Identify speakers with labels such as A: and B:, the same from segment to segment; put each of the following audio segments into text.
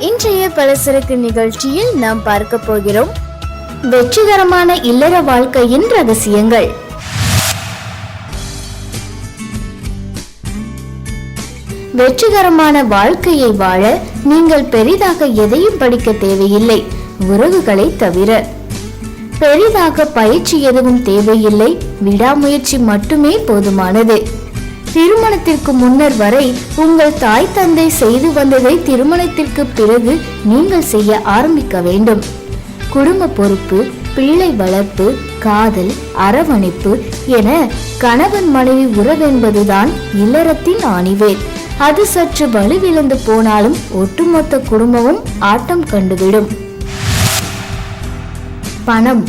A: இன்றைய பலசரக்கு நிகழ்ச்சியில் நாம் பார்க்க போகிறோம். வெற்றிகரமான இல்லற வாழ்க்கையின் ரகசியங்கள். வெற்றிகரமான வாழ்க்கையை வாழ நீங்கள் பெரிதாக எதையும் படிக்க தேவையில்லை உறவுகளை தவிர. பெரிதாக பயிற்சி எதுவும் தேவையில்லை விடாமுயற்சி மட்டுமே போதுமானது. திருமணத்திற்கு முன்னர் வரை உங்கள் தாய் தந்தை செய்து வந்ததை திருமணத்திற்கு பிறகு நீங்கள் செய்ய ஆரம்பிக்க வேண்டும். குடும்ப பொறுப்பு பிள்ளை வளர்ப்பு காதல் அரவணைப்பு என கணவன் மனைவி உறவென்பதுதான் இல்லறத்தின் ஆணிவேர் அது சற்று வலுவிழந்து போனாலும் ஒட்டுமொத்த குடும்பமும் ஆட்டம் கண்டுவிடும். பணம்.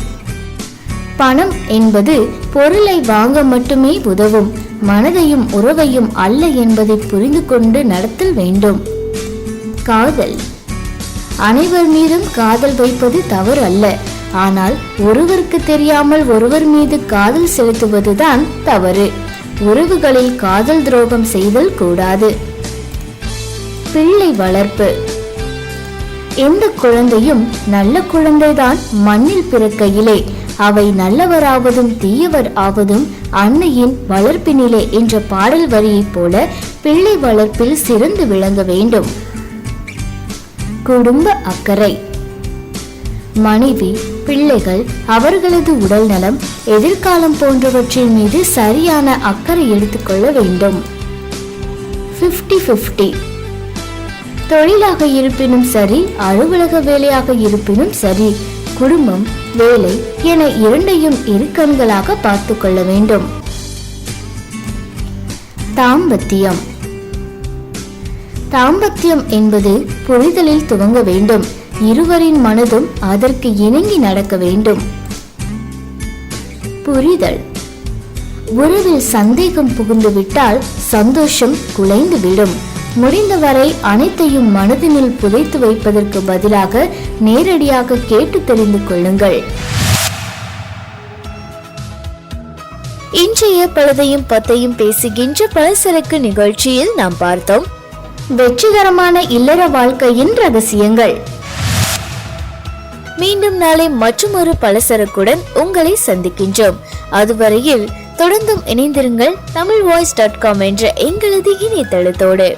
A: பணம் என்பது பொருளை வாங்க மட்டுமே உதவும் மனதையும் உறவையும் அல்ல என்பதை புரிந்து கொண்டு நடத்தல் வேண்டும். காதல். அனைவர் மீதும் காதல் வைப்பது தவறு அல்ல ஆனால் ஒருவருக்கு தெரியாமல் ஒருவர் மீது காதல் செலுத்துவதுதான் தவறு. உறவுகளில் காதல் துரோகம் செய்தல் கூடாது. பிள்ளை வளர்ப்பு. எந்த குழந்தையும் நல்ல குழந்தைதான் மண்ணில் பிறக்கையிலே. அவை நல்லவராவதும் தீயவர் ஆவதும் அன்னையின் வளர்ப்பினிலே என்ற பாடல் வரியைப் போல பிள்ளை வளர்ப்பில் சிறந்து விளங்க வேண்டும். குடும்ப அக்கறை. மனைவி பிள்ளைகள் அவர்களது உடல் நலம் எதிர்காலம் போன்றவற்றின் மீது சரியான அக்கறை எடுத்துக்கொள்ள வேண்டும். 50 50 தொழிலாக இருப்பினும் சரி அலுவலக வேலையாக இருப்பினும் சரி குடும்பம் வேலை என இரண்டையும் இரு கண்களாக பார்த்து கொள்ள வேண்டும். தாம்பத்தியம். தாம்பத்தியம் என்பது புரிதலில் துவங்க வேண்டும். இருவரின் மனதும் அதற்கு இணங்கி நடக்க வேண்டும். புரிதல். உறவில் சந்தேகம் புகுந்துவிட்டால் சந்தோஷம் குலைந்து விடும் முடிந்தவரை அனைத்தையும் மனதினில் புதைத்து வைப்பதற்கு பதிலாக நேரடியாக கேட்டு தெரிந்து கொள்ளுங்கள். இன்றைய பழுதையும் பத்தையும் பேசுகின்ற பலசரக்கு நிகழ்ச்சியில் நாம் பார்த்தோம். வெற்றிகரமான இல்லற வாழ்க்கையின் ரகசியங்கள். மீண்டும் நாளை மற்றொரு பலசரக்குடன் உங்களை சந்திக்கின்றோம். அதுவரையில் தொடர்ந்தும் இணைந்திருங்கள் தமிழ் வாய்ஸ் டாட் காம் என்ற எங்களது இணையதளத்தோடு.